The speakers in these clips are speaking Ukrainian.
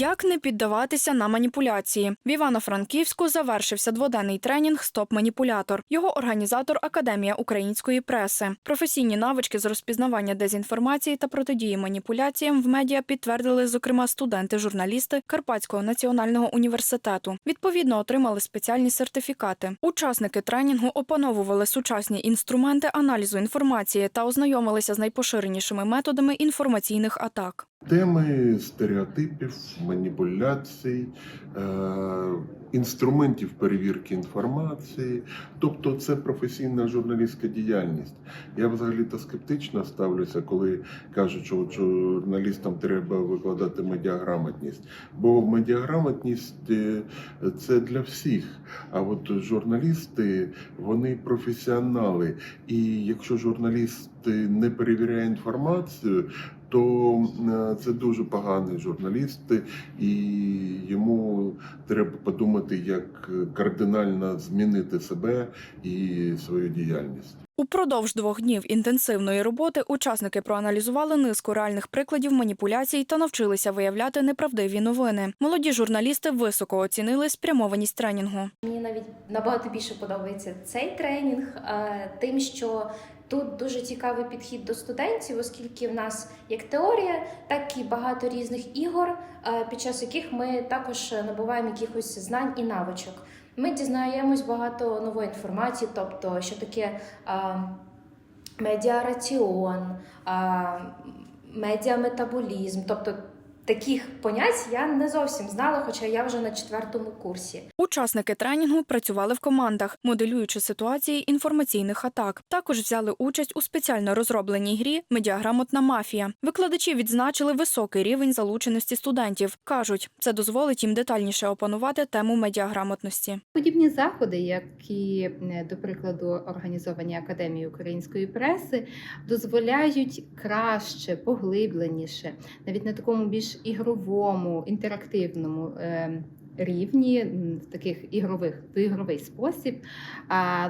Як не піддаватися на маніпуляції? В Івано-Франківську завершився дводенний тренінг Стоп маніпулятор. Його організатор Академія української преси. Професійні навички з розпізнавання дезінформації та протидії маніпуляціям в медіа підтвердили, зокрема, студенти-журналісти Карпатського національного університету. Відповідно, отримали спеціальні сертифікати. Учасники тренінгу опановували сучасні інструменти аналізу інформації та ознайомилися з найпоширенішими методами інформаційних атак. Теми стереотипів, маніпуляцій, е, інструментів перевірки інформації. Тобто це професійна журналістська діяльність. Я взагалі-то скептично ставлюся, коли кажуть, що журналістам треба викладати медіаграмотність. Бо медіаграмотність е, це для всіх. А от журналісти вони професіонали. І якщо журналіст не перевіряє інформацію, то е, це дуже поганий журналіст, і йому треба подумати, як кардинально змінити себе і свою діяльність. Упродовж двох днів інтенсивної роботи учасники проаналізували низку реальних прикладів маніпуляцій та навчилися виявляти неправдиві новини. Молоді журналісти високо оцінили спрямованість тренінгу. Мені навіть набагато більше подобається цей тренінг, е, тим, що тут дуже цікавий підхід до студентів, оскільки в нас як теорія, так і багато різних ігор, е, під час яких ми також набуваємо якихось знань і навичок. Ми дізнаємось багато нової інформації, тобто що таке е, медіараціон, е, медіаметаболізм, тобто. Таких понять я не зовсім знала, хоча я вже на четвертому курсі. Учасники тренінгу працювали в командах, моделюючи ситуації інформаційних атак. Також взяли участь у спеціально розробленій грі Медіаграмотна мафія. Викладачі відзначили високий рівень залученості студентів. кажуть, це дозволить їм детальніше опанувати тему медіаграмотності. Подібні заходи, які, е, до прикладу, організовані Академією української преси, дозволяють краще, поглибленіше, навіть на такому більш ігровому, інтерактивному е, рівні, в таких ігрових в ігровий спосіб,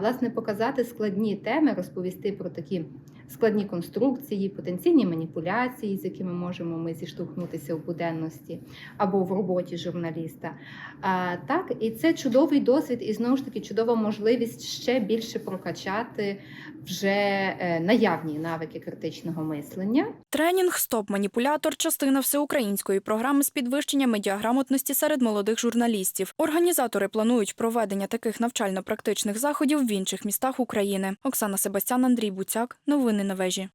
власне показати складні теми, розповісти про такі складні конструкції, потенційні маніпуляції, з якими можемо ми зіштовхнутися в буденності або в роботі журналіста. А, так, і це чудовий досвід, і знову ж таки чудова можливість ще більше прокачати вже е, наявні навики критичного мислення. Тренінг Стоп маніпулятор частина всеукраїнської програми з підвищення медіаграмотності серед молодих журналістів. Організатори планують проведення таких навчально-практичних заходів в інших містах України. Оксана Себастян, Андрій Буцяк. Новини на вежі.